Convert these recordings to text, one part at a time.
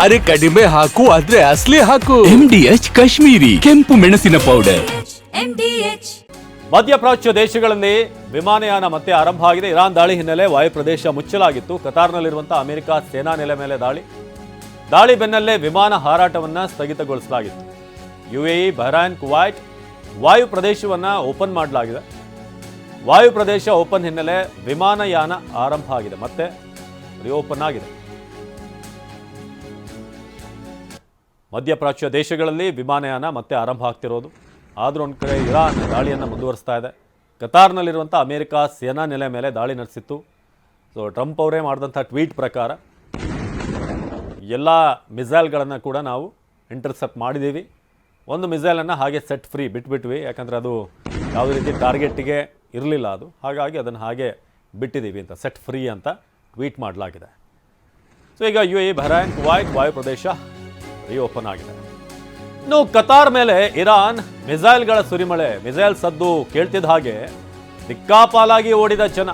ಅರೆ ಕಡಿಮೆ ಹಾಕು ಆದ್ರೆ ಅಸ್ಲಿ ಹಾಕು. ಎಂಡಿಎಚ್ ಕಾಶ್ಮೀರಿ ಕೆಂಪು ಮೆಣಸಿನ ಪೌಡರ್ ಮಧ್ಯಪ್ರಾಚ್ಯ ದೇಶಗಳಲ್ಲಿ ವಿಮಾನಯಾನ ಮತ್ತೆ ಆರಂಭ ಆಗಿದೆ. ಇರಾನ್ ದಾಳಿ ಹಿನ್ನೆಲೆ ವಾಯು ಪ್ರದೇಶ ಮುಚ್ಚಲಾಗಿತ್ತು. ಕತಾರ್ನಲ್ಲಿರುವಂತಹ ಅಮೆರಿಕ ಸೇನಾ ನೆಲೆ ಮೇಲೆ ದಾಳಿ. ದಾಳಿ ಬೆನ್ನಲ್ಲೇ ವಿಮಾನ ಹಾರಾಟವನ್ನ ಸ್ಥಗಿತಗೊಳಿಸಲಾಗಿತ್ತು. ಯುಎಇ ಬಹ್ರೈನ್ ಕುವೈಟ್ ವಾಯು ಪ್ರದೇಶವನ್ನ ಓಪನ್ ಮಾಡಲಾಗಿದೆ. ವಾಯು ಪ್ರದೇಶ ಓಪನ್ ಹಿನ್ನೆಲೆ ವಿಮಾನಯಾನ ಆರಂಭ ಆಗಿದೆ. ಮತ್ತೆ ರಿಓಪನ್ ಆಗಿದೆ. ಮಧ್ಯಪ್ರಾಚ್ಯ ದೇಶಗಳಲ್ಲಿ ವಿಮಾನಯಾನ ಮತ್ತೆ ಆರಂಭ ಆಗ್ತಿರೋದು. ಆದರೂ ಒಂದು ಕಡೆ ಇರಾನ್ ದಾಳಿಯನ್ನು ಮುಂದುವರಿಸ್ತಾ ಇದೆ. ಕತಾರ್ನಲ್ಲಿರುವಂಥ ಅಮೆರಿಕ ಸೇನಾ ನೆಲೆ ಮೇಲೆ ದಾಳಿ ನಡೆಸಿತ್ತು. ಸೊ ಟ್ರಂಪ್ ಅವರೇ ಮಾಡಿದಂಥ ಟ್ವೀಟ್ ಪ್ರಕಾರ ಎಲ್ಲ ಮಿಸೈಲ್ಗಳನ್ನು ಕೂಡ ನಾವು ಇಂಟರ್ಸೆಪ್ಟ್ ಮಾಡಿದ್ದೀವಿ ಒಂದು ಮಿಸೈಲನ್ನು ಹಾಗೆ ಸೆಟ್ ಫ್ರೀ ಬಿಟ್ಬಿಟ್ವಿ. ಯಾಕಂದರೆ ಅದು ಯಾವುದೇ ರೀತಿ ಟಾರ್ಗೆಟ್ಗೆ ಇರಲಿಲ್ಲ ಅದು. ಹಾಗಾಗಿ ಅದನ್ನು ಹಾಗೆ ಬಿಟ್ಟಿದ್ದೀವಿ ಅಂತ, ಸೆಟ್ ಫ್ರೀ ಅಂತ ಟ್ವೀಟ್ ಮಾಡಲಾಗಿದೆ. ಸೊ ಈಗ ಯು ಎ ಬಹ್ರೈನ್ ಕುವೈತ್ ವಾಯು ಪ್ರದೇಶ ರಿಓಪನ್ ಆಗಿದೆ. ಇನ್ನು ಕತಾರ್ ಮೇಲೆ ಇರಾನ್ ಮಿಸೈಲ್ಗಳ ಸುರಿಮಳೆ, ಮಿಸೈಲ್ ಸದ್ದು ಕೇಳ್ತಿದ್ದ ಹಾಗೆ ದಿಕ್ಕಾಪಾಲಾಗಿ ಓಡಿದ ಜನ.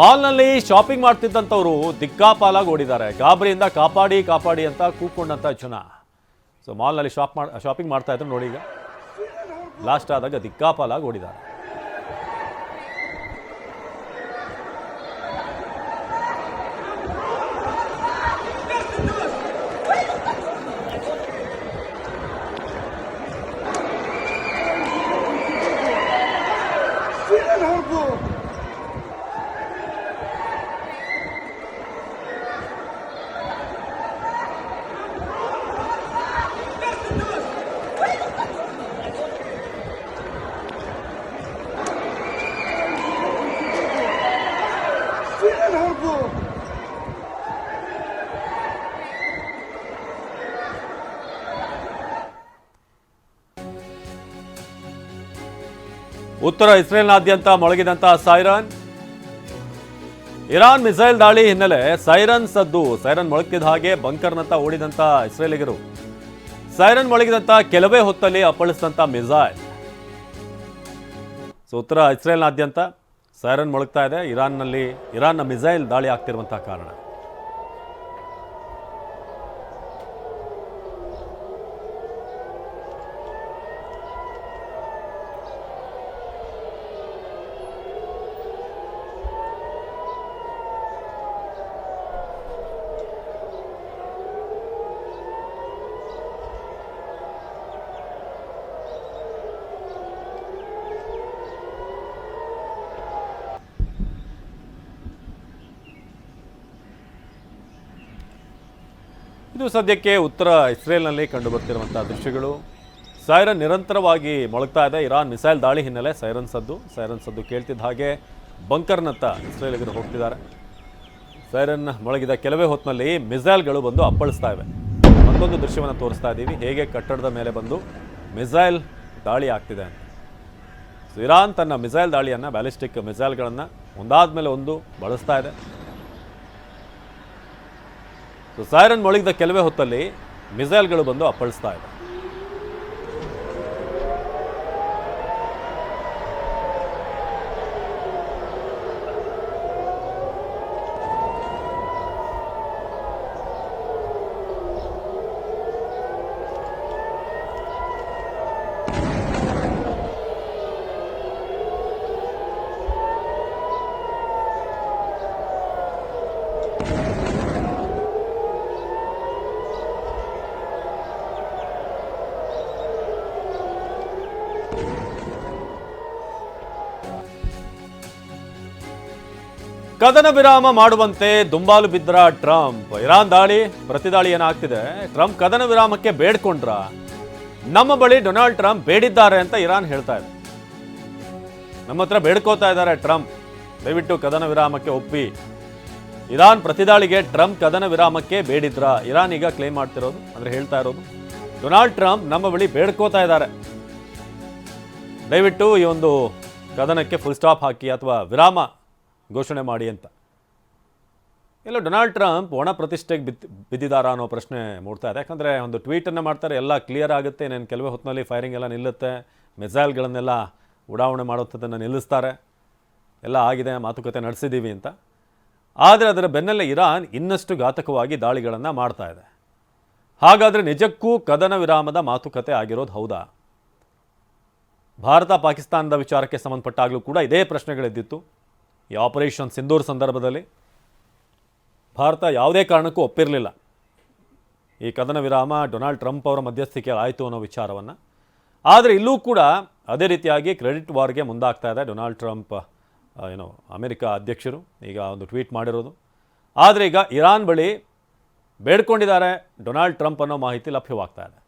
ಮಾಲ್ನಲ್ಲಿ ಶಾಪಿಂಗ್ ಮಾಡ್ತಿದ್ದಂಥವ್ರು ದಿಕ್ಕಾಪಾಲಾಗಿ ಓಡಿದ್ದಾರೆ. ಗಾಬರಿಯಿಂದ ಕಾಪಾಡಿ ಕಾಪಾಡಿ ಅಂತ ಕೂಕೊಂಡಂಥ ಜನ. ಸೊ ಮಾಲ್ನಲ್ಲಿ ಶಾಪ್ ಮಾಡಿ, ಶಾಪಿಂಗ್ ಮಾಡ್ತಾ ಇದ್ರು ನೋಡಿ ಈಗ. ಲಾಸ್ಟ್ ಆದಾಗ ದಿಕ್ಕಾಪಾಲಾಗಿ ಓಡಿದ್ದಾರೆ. ಉತ್ತರ ಇಸ್ರೇಲ್ನಾದ್ಯಂತ ಮೊಳಗಿದಂತಹ ಸೈರನ್. ಇರಾನ್ ಮಿಸೈಲ್ ದಾಳಿ ಹಿನ್ನೆಲೆ ಸೈರನ್ ಸದ್ದು. ಸೈರನ್ ಮೊಳಗ್ತಿದ್ದ ಹಾಗೆ ಬಂಕರ್ನತ್ತ ಓಡಿದಂತ ಇಸ್ರೇಲಿಗರು. ಸೈರನ್ ಮೊಳಗಿದಂತ ಕೆಲವೇ ಹೊತ್ತಲ್ಲಿ ಅಪ್ಪಳಿಸಿದಂತ ಮಿಸೈಲ್. ಸೊ, ಉತ್ತರ ಇಸ್ರೇಲ್ನಾದ್ಯಂತ ಸೈರನ್ ಮೊಳಗ್ತಾ ಇದೆ. ಇರಾನ್ನಲ್ಲಿ ಇರಾನ್ನ ಮಿಸೈಲ್ ದಾಳಿ ಆಗ್ತಿರುವಂತಹ ಕಾರಣ. ಇದು ಸದ್ಯಕ್ಕೆ ಉತ್ತರ ಇಸ್ರೇಲ್ನಲ್ಲಿ ಕಂಡುಬರ್ತಿರುವಂಥ ದೃಶ್ಯಗಳು. ಸೈರನ್ ನಿರಂತರವಾಗಿ ಮೊಳಗ್ತಾ ಇದೆ. ಇರಾನ್ ಮಿಸೈಲ್ ದಾಳಿ ಹಿನ್ನೆಲೆ ಸೈರನ್ ಸದ್ದು. ಸೈರನ್ ಸದ್ದು ಕೇಳ್ತಿದ್ದ ಹಾಗೆ ಬಂಕರ್ನತ್ತ ಇಸ್ರೇಲಿಗರು ಹೋಗ್ತಿದ್ದಾರೆ. ಸೈರನ್ ಮೊಳಗಿದ ಕೆಲವೇ ಹೊತ್ತಿನಲ್ಲಿ ಮಿಸೈಲ್ಗಳು ಬಂದು ಅಪ್ಪಳಿಸ್ತಾ ಇವೆ. ಮತ್ತೊಂದು ದೃಶ್ಯವನ್ನು ತೋರಿಸ್ತಾ ಇದ್ದೀವಿ. ಹೇಗೆ ಕಟ್ಟಡದ ಮೇಲೆ ಬಂದು ಮಿಸೈಲ್ ದಾಳಿ ಆಗ್ತಿದೆ ಅಂತ. ಸೊ ಇರಾನ್ ತನ್ನ ಮಿಸೈಲ್ ದಾಳಿಯನ್ನು, ಬ್ಯಾಲಿಸ್ಟಿಕ್ ಮಿಸೈಲ್ಗಳನ್ನು ಒಂದಾದ ಮೇಲೆ ಒಂದು ಬಳಸ್ತಾ ಇದೆ. ಸೊ ಸೈರನ್ ಮೊಳಗಿದ ಕೆಲವೇ ಹೊತ್ತಲ್ಲಿ ಮಿಸೈಲ್ಗಳು ಬಂದು ಅಪ್ಪಳಿಸ್ತಾ ಇದೆ ಕದನ ವಿರಾಮ ಮಾಡುವಂತೆ ದುಂಬಾಲು ಬಿದ್ದರ ಟ್ರಂಪ್? ಇರಾನ್ ದಾಳಿ ಪ್ರತಿದಾಳಿ ಏನಾಗ್ತಿದೆ ಟ್ರಂಪ್ ಕದನ ವಿರಾಮಕ್ಕೆ ಬೇಡ್ಕೊಂಡ್ರ? ನಮ್ಮ ಬಳಿ ಡೊನಾಲ್ಡ್ ಟ್ರಂಪ್ ಬೇಡಿದ್ದಾರೆ ಅಂತ ಇರಾನ್ ಹೇಳ್ತಾ ಇದೆ. ನಮ್ಮ ಹತ್ರ ಬೇಡ್ಕೋತಾ ಇದ್ದಾರೆ ಟ್ರಂಪ್. ದಯವಿಟ್ಟು ಕದನ ವಿರಾಮಕ್ಕೆ ಒಪ್ಪಿ. ಇರಾನ್ ಪ್ರತಿದಾಳಿಗೆ ಟ್ರಂಪ್ ಕದನ ವಿರಾಮಕ್ಕೆ ಬೇಡಿದ್ರ? ಇರಾನ್ ಈಗ ಕ್ಲೇಮ್ ಮಾಡ್ತಿರೋದು, ಅಂದ್ರೆ ಹೇಳ್ತಾ ಇರೋದು. ಡೊನಾಲ್ಡ್ ಟ್ರಂಪ್ ನಮ್ಮ ಬಳಿ ಬೇಡ್ಕೋತಾ ಇದ್ದಾರೆ. ದಯವಿಟ್ಟು ಈ ಒಂದು ಕದನಕ್ಕೆ ಫುಲ್ ಸ್ಟಾಪ್ ಹಾಕಿ, ಅಥವಾ ವಿರಾಮ. ಘೋಷಣೆ ಮಾಡಿ ಅಂತ. ಎಲ್ಲ ಡೊನಾಲ್ಡ್ ಟ್ರಂಪ್ ಒಣ ಪ್ರತಿಷ್ಠೆಗೆ ಬಿತ್ ಬಿದ್ದಿದ್ದಾರಾ ಅನ್ನೋ ಪ್ರಶ್ನೆ ಮೂಡ್ತಾ ಇದೆ. ಯಾಕಂದರೆ ಒಂದು ಟ್ವೀಟನ್ನು ಮಾಡ್ತಾರೆ, ಎಲ್ಲ ಕ್ಲಿಯರ್ ಆಗುತ್ತೆ ನಾನು ಕೆಲವೇ ಹೊತ್ತಿನಲ್ಲಿ ಫೈರಿಂಗ್ ಎಲ್ಲ ನಿಲ್ಲುತ್ತೆ, ಮಿಸೈಲ್ಗಳನ್ನೆಲ್ಲ ಉಡಾವಣೆ ಮಾಡುವಂಥದ್ದನ್ನು ನಿಲ್ಲಿಸ್ತಾರೆ, ಎಲ್ಲ ಆಗಿದೆ, ಮಾತುಕತೆ ನಡೆಸಿದ್ದೀವಿ ಅಂತ. ಆದರೆ ಅದರ ಬೆನ್ನಲ್ಲೇ ಇರಾನ್ ಇನ್ನಷ್ಟು ಘಾತಕವಾಗಿ ದಾಳಿಗಳನ್ನು ಮಾಡ್ತಾ ಇದೆ. ಹಾಗಾದರೆ ನಿಜಕ್ಕೂ ಕದನ ವಿರಾಮದ ಮಾತುಕತೆ ಆಗಿರೋದು ಹೌದಾ? ಭಾರತ ಪಾಕಿಸ್ತಾನದ ವಿಚಾರಕ್ಕೆ ಸಂಬಂಧಪಟ್ಟಾಗಲೂ ಕೂಡ ಇದೇ ಪ್ರಶ್ನೆಗಳಿದ್ದಿತ್ತು. ಈ ಆಪರೇಷನ್ ಸಿಂಧೂರ್ ಸಂದರ್ಭದಲ್ಲಿ ಭಾರತ ಯಾವುದೇ ಕಾರಣಕ್ಕೂ ಒಪ್ಪಿರಲಿಲ್ಲ. ಈ ಕದನ ವಿರಾಮ ಡೊನಾಲ್ಡ್ ಟ್ರಂಪ್ ಅವರ ಮಧ್ಯಸ್ಥಿಕೆ ಆಯಿತು ಅನ್ನೋ ವಿಚಾರವನ್ನು. ಆದರೆ ಇಲ್ಲೂ ಕೂಡ ಅದೇ ರೀತಿಯಾಗಿ ಕ್ರೆಡಿಟ್ ವಾರ್ಗೆ ಮುಂದಾಗ್ತಾ ಇದೆ ಡೊನಾಲ್ಡ್ ಟ್ರಂಪ್ ಏನೋ ಅಮೆರಿಕ ಅಧ್ಯಕ್ಷರು. ಈಗ ಒಂದು ಟ್ವೀಟ್ ಮಾಡಿರೋದು. ಆದರೆ ಈಗ ಇರಾನ್ ಬಳಿ ಬೇಡ್ಕೊಂಡಿದ್ದಾರೆ ಡೊನಾಲ್ಡ್ ಟ್ರಂಪ್ ಅನ್ನೋ ಮಾಹಿತಿ ಲಭ್ಯವಾಗ್ತಾ ಇದೆ.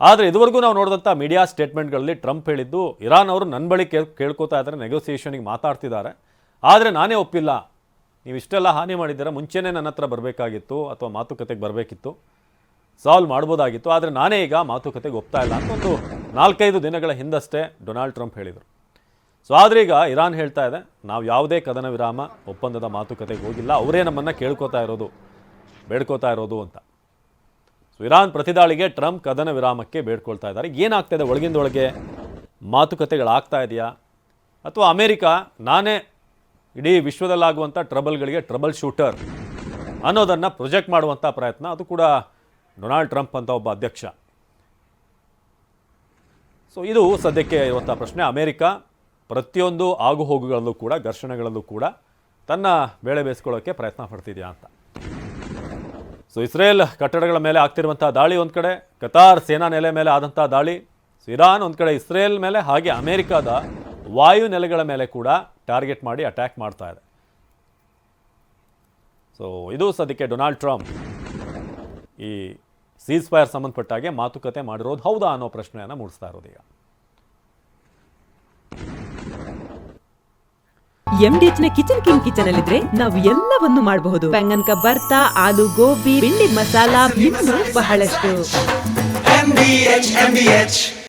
ಆದರೆ ಇದುವರೆಗೂ ನಾವು ನೋಡಿದಂಥ ಮೀಡಿಯಾ ಸ್ಟೇಟ್ಮೆಂಟ್ಗಳಲ್ಲಿ ಟ್ರಂಪ್ ಹೇಳಿದ್ದು ಇರಾನ್ ಅವರು ನನ್ನ ಬಳಿ ಕೇಳ್ ಕೇಳ್ಕೊತಾ ಇದ್ದಾರೆ ನೆಗೋಸಿಯೇಷನಿಗೆ ಮಾತಾಡ್ತಿದ್ದಾರೆ. ಆದರೆ ನಾನೇ ಒಪ್ಪಿಲ್ಲ. ನೀವು ಇಷ್ಟೆಲ್ಲ ಹಾನಿ ಮಾಡಿದ್ದೀರ, ಮುಂಚೆನೇ ನನ್ನ ಹತ್ರ ಬರಬೇಕಾಗಿತ್ತು ಅಥವಾ ಮಾತುಕತೆಗೆ ಬರಬೇಕಿತ್ತು. ಸಾಲ್ವ್ ಮಾಡ್ಬೋದಾಗಿತ್ತು, ಆದರೆ ನಾನೇ ಈಗ ಮಾತುಕತೆಗೆ ಒಪ್ತಾ ಇಲ್ಲ ಅಂತ ಒಂದು ನಾಲ್ಕೈದು ದಿನಗಳ ಹಿಂದಷ್ಟೇ ಡೊನಾಲ್ಡ್ ಟ್ರಂಪ್ ಹೇಳಿದರು. ಸೊ ಆದರೆ ಈಗ ಇರಾನ್ ಹೇಳ್ತಾ ಇದೆ, ನಾವು ಯಾವುದೇ ಕದನ ವಿರಾಮ, ಒಪ್ಪಂದದ ಮಾತುಕತೆಗೆ ಹೋಗಿಲ್ಲ, ಅವರೇ ನಮ್ಮನ್ನು ಕೇಳ್ಕೊತಾ ಇರೋದು, ಬೇಡ್ಕೋತಾ ಇರೋದು ಅಂತ. ಸೊ ಇರಾನ್ ಪ್ರತಿದಾಳಿಗೆ ಟ್ರಂಪ್ ಕದನ ವಿರಾಮಕ್ಕೆ ಬೇಡ್ಕೊಳ್ತಾ ಇದ್ದಾರೆ. ಏನಾಗ್ತಾ ಇದೆ, ಒಳಗಿಂದೊಳಗೆ ಮಾತುಕತೆಗಳಾಗ್ತಾ ಇದೆಯಾ? ಅಥವಾ ಅಮೇರಿಕಾ, ನಾನೇ ಇಡೀ ವಿಶ್ವದಲ್ಲಾಗುವಂಥ ಟ್ರಬಲ್ಗಳಿಗೆ ಟ್ರಬಲ್ ಶೂಟರ್ ಅನ್ನೋದನ್ನು ಪ್ರೊಜೆಕ್ಟ್ ಮಾಡುವಂಥ ಪ್ರಯತ್ನ. ಅದು ಕೂಡ ಡೊನಾಲ್ಡ್ ಟ್ರಂಪ್ ಅಂತ ಒಬ್ಬ ಅಧ್ಯಕ್ಷ. ಸೊ ಇದು ಸದ್ಯಕ್ಕೆ ಇರುವಂಥ ಪ್ರಶ್ನೆ. ಅಮೇರಿಕ ಪ್ರತಿಯೊಂದು ಆಗುಹೋಗುಗಳಲ್ಲೂ ಕೂಡ, ಘರ್ಷಣೆಗಳಲ್ಲೂ ಕೂಡ ತನ್ನ ಬೇಳೆ ಬೇಯಿಸ್ಕೊಳ್ಳೋಕ್ಕೆ ಪ್ರಯತ್ನ ಪಡ್ತಿದೆಯಾ ಅಂತ. ಸೊ ಇಸ್ರೇಲ್ ಕಟ್ಟಡಗಳ ಮೇಲೆ ಆಗ್ತಿರುವಂಥ ದಾಳಿ ಒಂದು ಕಡೆ, ಕತಾರ್ ಸೇನಾ ನೆಲೆ ಮೇಲೆ ಆದಂಥ ದಾಳಿ, ಸೊ, ಇರಾನ್ ಒಂದು ಕಡೆ, ಇಸ್ರೇಲ್ ಮೇಲೆ ಹಾಗೆ ಅಮೇರಿಕಾದ ವಾಯು ನೆಲೆಗಳ ಮೇಲೆ ಕೂಡ ಟಾರ್ಗೆಟ್ ಮಾಡಿ ಅಟ್ಯಾಕ್ ಮಾಡ್ತಾ ಇದೆ. ಸೊ ಇದು ಸದ್ಯಕ್ಕೆ ಡೊನಾಲ್ಡ್ ಟ್ರಂಪ್ ಈ ಸೀಸ್ ಫೈರ್ ಸಂಬಂಧಪಟ್ಟಾಗೆ ಮಾತುಕತೆ ಮಾಡಿರೋದು ಹೌದಾ ಅನ್ನೋ ಪ್ರಶ್ನೆಯನ್ನು ಮೂಡಿಸ್ತಾ ಇರೋದು ಈಗ. ಎಂಡಿಎಚ್ನ ನ ಕಿಚನ್ ಕಿಂಗ್ ಕಿಚನ್ ಅಲ್ಲಿದ್ರೆ ನಾವು ಎಲ್ಲವನ್ನು ಮಾಡಬಹುದು. ಬೆಂಗನ್ ಬರ್ತಾ ಆಲೂ ಗೋಬಿ ಬಿಂಡಿ ಮಸಾಲಾ ಇನ್ನು ಬಹಳಷ್ಟು.